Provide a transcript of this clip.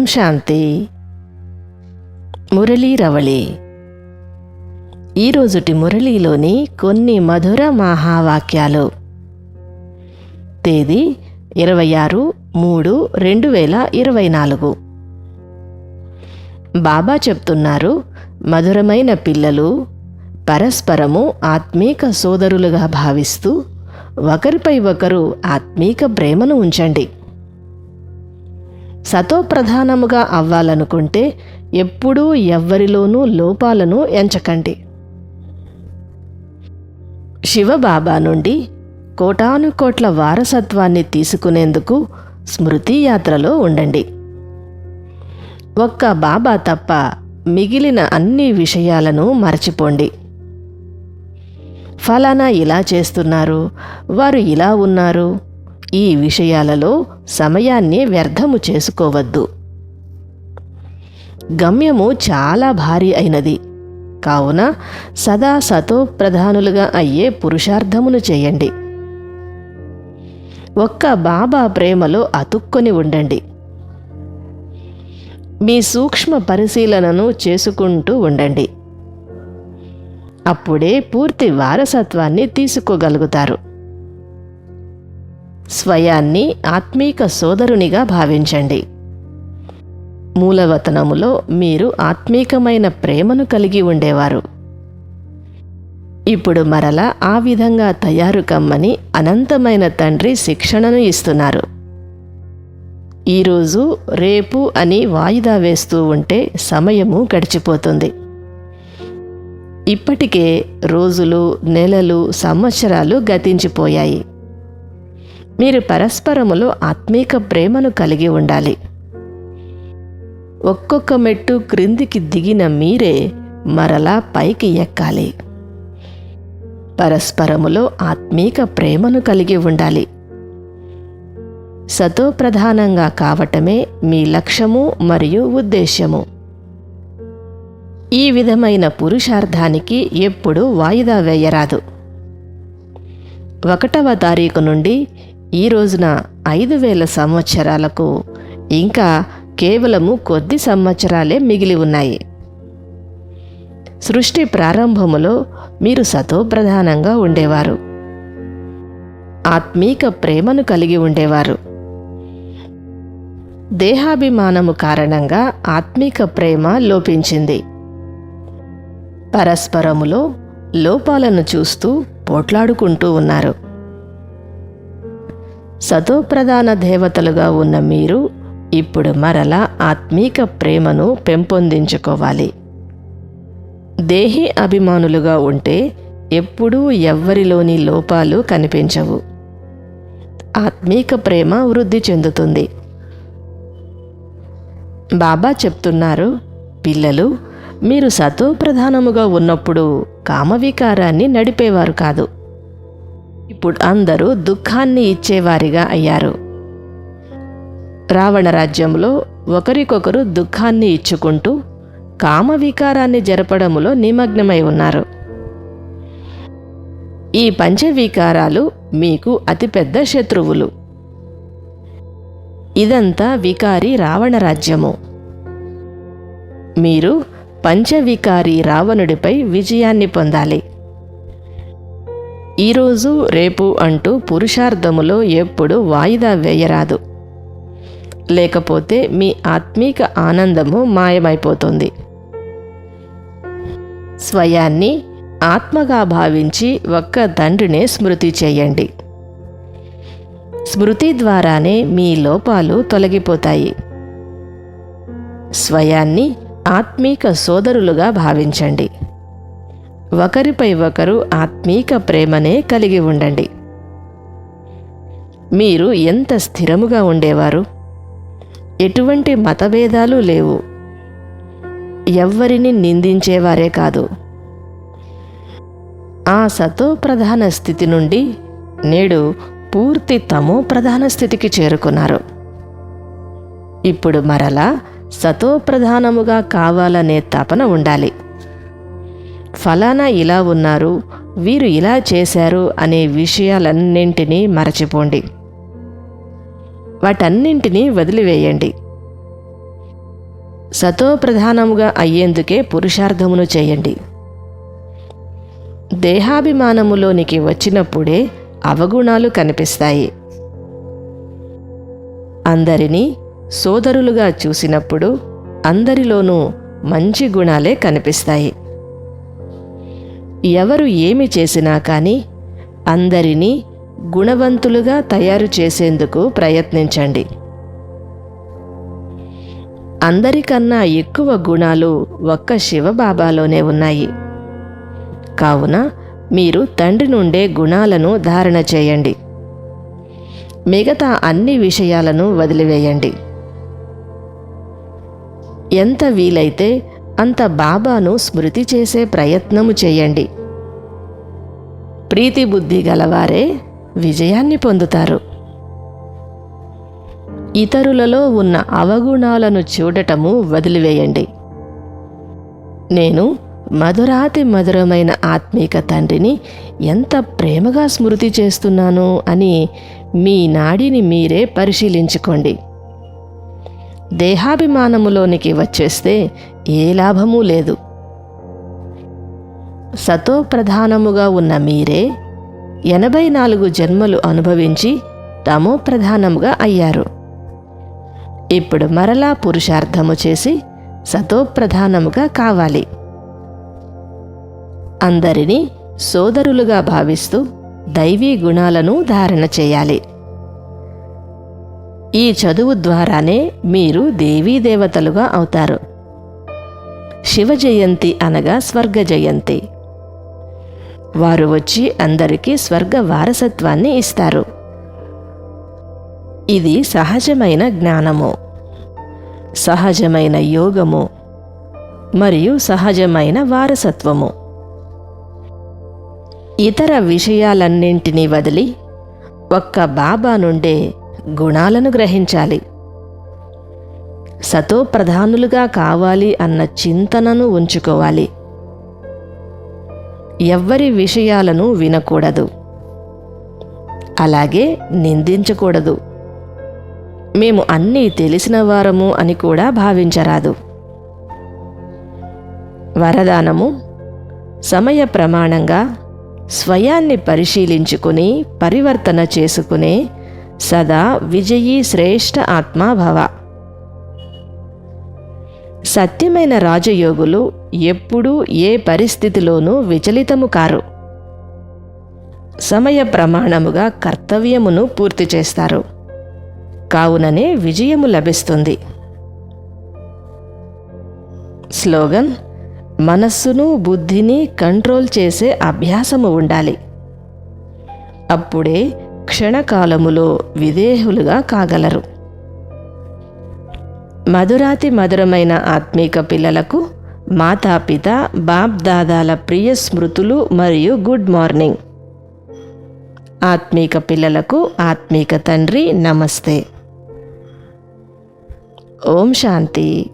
ఓం శాంతి. మురళీ రవళి. ఈరోజుటి మురళీలోని కొన్ని మధుర మహావాక్యాలు. తేదీ ఇరవై ఆరు మూడు రెండు వేల ఇరవై నాలుగు. బాబా చెప్తున్నారు మధురమైన పిల్లలు పరస్పరము ఆత్మీక సోదరులుగా భావిస్తూ ఒకరిపై ఒకరు ఆత్మీక ప్రేమను ఉంచండి. సతోప్రధానముగా అవ్వాలనుకుంటే ఎప్పుడూ ఎవ్వరిలోనూ లోపాలను ఎంచకండి. శివబాబా నుండి కోటానుకోట్ల వారసత్వాన్ని తీసుకునేందుకు స్మృతి యాత్రలో ఉండండి. ఒక్క బాబా తప్ప మిగిలిన అన్ని విషయాలను మరచిపోండి. ఫలానా ఇలా చేస్తున్నారు వారు ఇలా ఉన్నారు ఈ విషయాలలో సమయాన్ని వ్యర్థము చేసుకోవద్దు. గమ్యము చాలా భారీ అయినది. కావున సదా సతో ప్రధానులుగా అయ్యే పురుషార్థమును చేయండి. ఒక్క బాబా ప్రేమలో అతుక్కొని ఉండండి. మీ సూక్ష్మ పరిశీలనను చేసుకుంటూ ఉండండి. అప్పుడే పూర్తి వారసత్వాన్ని తీసుకోగలుగుతారు. స్వయాన్ని ఆత్మీక సోదరునిగా భావించండి. మూలవతనములో మీరు ఆత్మీకమైన ప్రేమను కలిగి ఉండేవారు. ఇప్పుడు మరల ఆ విధంగా తయారు కమ్మని అనంతమైన తండ్రి శిక్షణను ఇస్తున్నారు. ఈరోజు రేపు అని వాయిదా వేస్తూ ఉంటే సమయము గడిచిపోతుంది. ఇప్పటికే రోజులు నెలలు సంవత్సరాలు గతించిపోయాయి. మీరు పరస్పరములో ఆత్మీక ప్రేమను కలిగి ఉండాలి. ఒక్కొక్క మెట్టు క్రిందికి దిగిన మీరే మరలా పైకి ఎక్కాలి. పరస్పరములో ఆత్మీక ప్రేమను కలిగి ఉండాలి. సతోప్రధానంగా కావటమే మీ లక్ష్యము మరియు ఉద్దేశ్యము. ఈ విధమైన పురుషార్థానికి ఎప్పుడూ వాయిదా వేయరాదు. ఒకటవ తారీఖు నుండి ఈ రోజున ఐదు వేల సంవత్సరాలకు ఇంకా కేవలము కొద్ది సంవత్సరాలే మిగిలి ఉన్నాయి. సృష్టి ప్రారంభములో మీరు సతోప్రధానంగా ఉండేవారు. ఆత్మీక ప్రేమను కలిగి ఉండేవారు. దేహాభిమానము కారణంగా ఆత్మీక ప్రేమ లోపించింది. పరస్పరములో లోపాలను చూస్తూ పోట్లాడుకుంటూ ఉన్నారు. సతోప్రధాన దేవతలుగా ఉన్న మీరు ఇప్పుడు మరలా ఆత్మీక ప్రేమను పెంపొందించుకోవాలి. దేహి అభిమానులుగా ఉంటే ఎప్పుడూ ఎవ్వరిలోని లోపాలు కనిపించవు. ఆత్మీక ప్రేమ వృద్ధి చెందుతుంది. బాబా చెప్తున్నారు పిల్లలు మీరు సతోప్రధానముగా ఉన్నప్పుడు కామవికారాన్ని నడిపేవారు కాదు. ఇప్పుడు అందరూ దుఃఖాన్ని ఇచ్చేవారిగా అయ్యారు. రావణ రాజ్యంలో ఒకరికొకరు దుఃఖాన్ని ఇచ్చుకుంటూ కామవికారాన్ని జరపడములో నిమగ్నమై ఉన్నారు. ఈ పంచవికారాలు మీకు అతిపెద్ద శత్రువులు. ఇదంతా వికారి రావణ రాజ్యము. మీరు పంచవికారి రావణుడిపై విజయాన్ని పొందాలి. ఈరోజు రేపు అంటూ పురుషార్థములో ఎప్పుడు వాయిదా వేయరాదు. లేకపోతే మీ ఆత్మీక ఆనందము మాయమైపోతుంది. స్వయాన్ని ఆత్మగా భావించి ఒక్క తండ్రినే స్మృతి చేయండి. స్మృతి ద్వారానే మీ లోపాలు తొలగిపోతాయి. స్వయాన్ని ఆత్మీక సోదరులుగా భావించండి. ఒకరిపై ఒకరు ఆత్మీక ప్రేమనే కలిగి ఉండండి. మీరు ఎంత స్థిరముగా ఉండేవారు? ఎటువంటి మతభేదాలు లేవు. ఎవ్వరిని నిందించేవారే కాదు. ఆ సతో ప్రధాన స్థితి నుండి నేడు పూర్తి తమో ప్రధాన స్థితికి చేరుకున్నారు. ఇప్పుడు మరలా సతో ప్రధానముగా కావాలనే తపన ఉండాలి. ఫలానా ఇలా ఉన్నారు వీరు ఇలా చేశారు అనే విషయాలన్నింటినీ మరచిపోండి. వాటన్నింటినీ వదిలివేయండి. సతోప్రధానముగా అయ్యేందుకే పురుషార్థమును చేయండి. దేహాభిమానములోనికి వచ్చినప్పుడే అవగుణాలు కనిపిస్తాయి. అందరినీ సోదరులుగా చూసినప్పుడు అందరిలోనూ మంచి గుణాలే కనిపిస్తాయి. ఎవరు ఏమి చేసినా కానీ అందరినీ గుణవంతులుగా తయారు చేసేందుకు ప్రయత్నించండి. అందరికన్నా ఎక్కువ గుణాలు ఒక్క శివబాబాలోనే ఉన్నాయి. కావున మీరు తండ్రి నుండే గుణాలను ధారణ చేయండి. మిగతా అన్ని విషయాలను వదిలివేయండి. ఎంత వీలైతే అంత బాబాను స్మృతి చేసే ప్రయత్నము చేయండి. ప్రీతి బుద్ధి గలవారే విజయాన్ని పొందుతారు. ఇతరులలో ఉన్న అవగుణాలను చూడటము వదిలివేయండి. నేను మధురాతి మధురమైన ఆత్మీక తండ్రిని ఎంత ప్రేమగా స్మృతి చేస్తున్నాను అని మీ నాడిని మీరే పరిశీలించుకోండి. దేహాభిమానములోనికి వచ్చేస్తే ఏ లాభమూ లేదు. సతో ప్రధానముగా ఉన్న మీరే ఎనభై నాలుగు జన్మలు అనుభవించి తమో ప్రధానముగా అయ్యారు. ఇప్పుడు మరలా పురుషార్థము చేసి సతోప్రధానముగా కావాలి. అందరినీ సోదరులుగా భావిస్తూ దైవీ గుణాలను ధారణ చేయాలి. ఈ చదువు ద్వారానే మీరు దేవీ దేవతలుగా అవుతారు. శివ జయంతి అనగా స్వర్గ జయంతి వారు వచ్చి అందరికీ స్వర్గ వారసత్వాన్ని ఇస్తారు. ఇది సహజమైన జ్ఞానము. సహజమైన యోగము మరియు సహజమైన వారసత్వము. ఇతర విషయాలన్నింటినీ వదిలి ఒక్క బాబా నుండే గుణాలను గ్రహించాలి. సతో ప్రధానులుగా కావాలి అన్న చింతనను ఉంచుకోవాలి. ఎవ్వరి విషయాలను వినకూడదు. అలాగే నిందించకూడదు. మేము అన్నీ తెలిసిన వారము అని కూడా భావించరాదు. వరదానము సమయ ప్రమాణంగా స్వయాన్ని పరిశీలించుకుని పరివర్తన చేసుకునే సదా విజయీ శ్రేష్ఠ ఆత్మాభవ సత్యమైన రాజయోగులు ఎప్పుడూ ఏ పరిస్థితిలోనూ విచలితము కారు. సమయ ప్రమాణముగా కర్తవ్యమును పూర్తి చేస్తారు. కావుననే విజయము లభిస్తుంది. స్లోగన్ మనస్సును బుద్ధిని కంట్రోల్ చేసే అభ్యాసము ఉండాలి. అప్పుడే క్షణకాలములో విదేహులుగా కాగలరు. మధురాతి మధురమైన ఆత్మీక పిల్లలకు మాతాపిత బాప్ దాదాల ప్రియ స్మృతులు మరియు గుడ్ మార్నింగ్. ఆత్మీక పిల్లలకు ఆత్మీక తండ్రి నమస్తే. ఓం శాంతి.